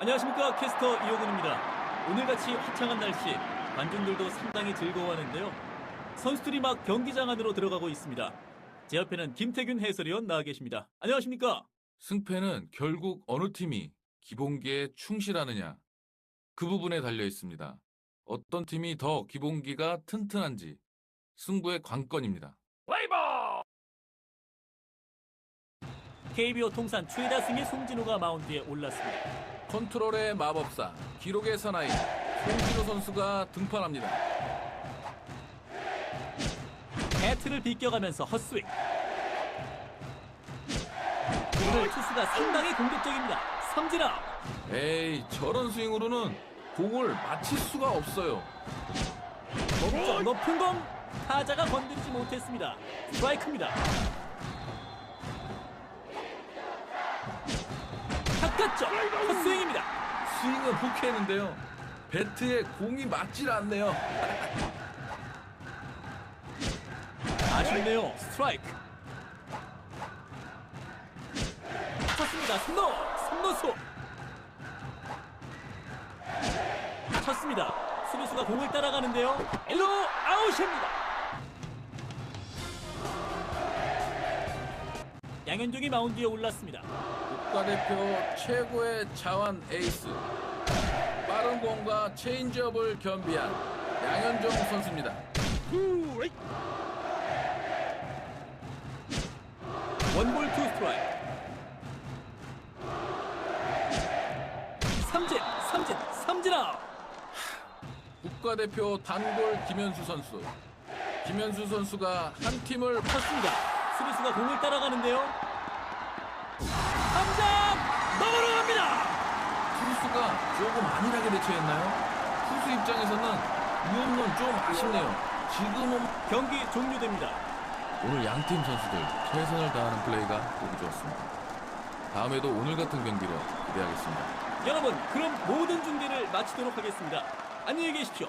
안녕하십니까 캐스터 이호근입니다. 오늘같이 화창한 날씨 관중들도 상당히 즐거워하는데요. 선수들이 막 경기장 안으로 들어가고 있습니다. 제 옆에는 김태균 해설위원 나와 계십니다. 안녕하십니까? 승패는 결국 어느 팀이 기본기에 충실하느냐 그 부분에 달려 있습니다. 어떤 팀이 더 기본기가 튼튼한지 승부의 관건입니다. KBO 통산 최다 승의 송진호가 마운드에 올랐습니다. 컨트롤의 마법사, 기록의 사나이 송진호 선수가 등판합니다. 배트를 비껴가면서 헛스윙. 오늘 투수가 상당히 공격적입니다. 삼진아 에이 저런 스윙으로는 공을 맞힐 수가 없어요. 높은 공 타자가 건드리지 못했습니다. 스트라이크입니다. 바깥쪽 헛스윙입니다. 스윙은 호쾌했는데요. 배트에 공이 맞질 않네요. 아쉽네요. 스트라이크. 쳤습니다. 삼루 삼루수. 쳤습니다. 수비수가 공을 따라가는데요. 1루 아웃입니다. 양현종이 마운드에 올랐습니다. 국가대표 최고의 자완 에이스 빠른 공과 체인지업을 겸비한 양현종 선수입니다. 원볼 투 스트라이크. 삼진, 삼진, 삼진 아웃. 국가대표 단골 김현수 선수. 김현수 선수가 한 팀을 쳤습니다. 수비수가 공을 따라가는데요. 함장 넘어갑니다. 투수가 조금 안일하게 대처했나요? 투수 입장에서는 이 홈런 좀 아쉽네요. 지금은 경기 종료됩니다. 오늘 양팀 선수들 최선을 다하는 플레이가 보기 좋았습니다. 다음에도 오늘 같은 경기를 기대하겠습니다. 여러분, 그럼 모든 중계를 마치도록 하겠습니다. 안녕히 계십시오.